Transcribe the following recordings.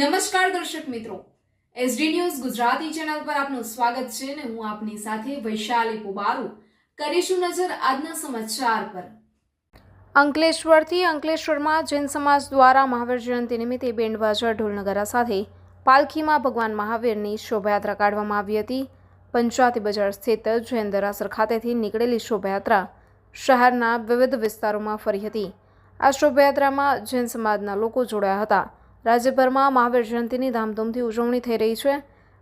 નમસ્કાર દર્શક મિત્રો. એસડી ન્યૂઝ ગુજરાતી ચેનલ પર આપનું સ્વાગત છે અને હું આપની સાથે વૈશાલી પુબારુ. કરીશું નજર આજના સમાચાર પર. અંકલેશ્વરથી અંકલેશ્વરમાં જૈન સમાજ દ્વારા મહાવીર જયંતિ નિમિત્તે બેન્ડવાજા ઢોલનગરા સાથે પાલખીમાં ભગવાન મહાવીરની શોભાયાત્રા કાઢવામાં આવી હતી. પંચાયતી બજાર સ્થિત જૈન દરાસર ખાતેથી નીકળેલી શોભાયાત્રા શહેરના વિવિધ વિસ્તારોમાં ફરી હતી. આ શોભાયાત્રામાં જૈન સમાજના લોકો જોડાયા હતા. રાજ્યભરમાં મહાવીર જયંતિની ધામધૂમથી ઉજવણી થઈ રહી છે.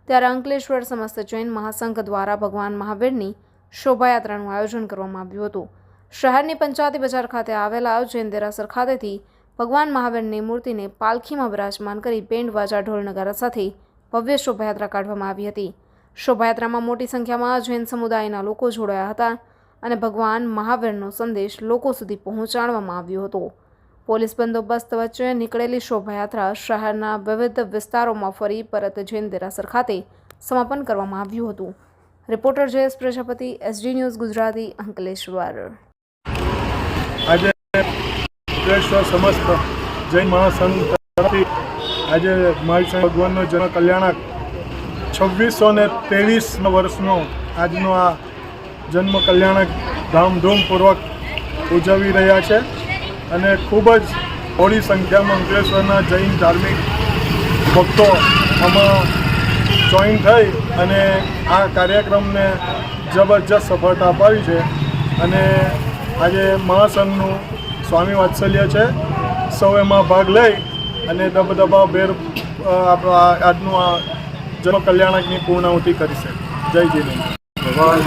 ત્યારે અંકલેશ્વર સમસ્ત જૈન મહાસંઘ દ્વારા ભગવાન મહાવીરની શોભાયાત્રાનું આયોજન કરવામાં આવ્યું હતું. શહેરની પંચાયતી બજાર ખાતે આવેલા જૈન દેરાસર ખાતેથી ભગવાન મહાવીરની મૂર્તિને પાલખીમાં બિરાજમાન કરી બેન્ડ વાજા ઢોલ નગારા સાથે ભવ્ય શોભાયાત્રા કાઢવામાં આવી હતી. શોભાયાત્રામાં મોટી સંખ્યામાં જૈન સમુદાયના લોકો જોડાયા હતા અને ભગવાન મહાવીરનો સંદેશ લોકો સુધી પહોંચાડવામાં આવ્યો હતો. પોલીસ બંદોબસ્ત વચ્ચે નીકળેલી શોભાયાત્રા શહેરના વિવિધ વિસ્તારોમાં ફરી પરત જૈન દેરાસર ખાતે સમાપન કરવામાં આવ્યું હતું. Reporter Jayesh Prajapati SD news Gujarati, Ankleshwar. આજે અંકલેશ્વર સમસ્ત જૈન મહાસંઘ તરફથી આજે મહાવીર ભગવાનનો જન કલ્યાણક છવ્વીસો ને ત્રેવીસ વર્ષનો આજનો આ જન્મ કલ્યાણક ધામધૂમપૂર્વક ઉજવી રહ્યા છે. અને ખૂબ જ મોટી સંખ્યામાં અંકલેશ્વરના જૈન ધાર્મિક ભક્તો આમાં જોઈન થઈ અને આ કાર્યક્રમને જબરજસ્ત સફળતા અપાવી છે. અને આજે મહાસંઘનું સ્વામી વાત્સલ્ય છે. સૌ એમાં ભાગ લઈ અને દબદબા ભેર આપણો આજનું આ જન કલ્યાણકની પૂર્ણાહુતિ કરી છે. જય જીને ભગવાન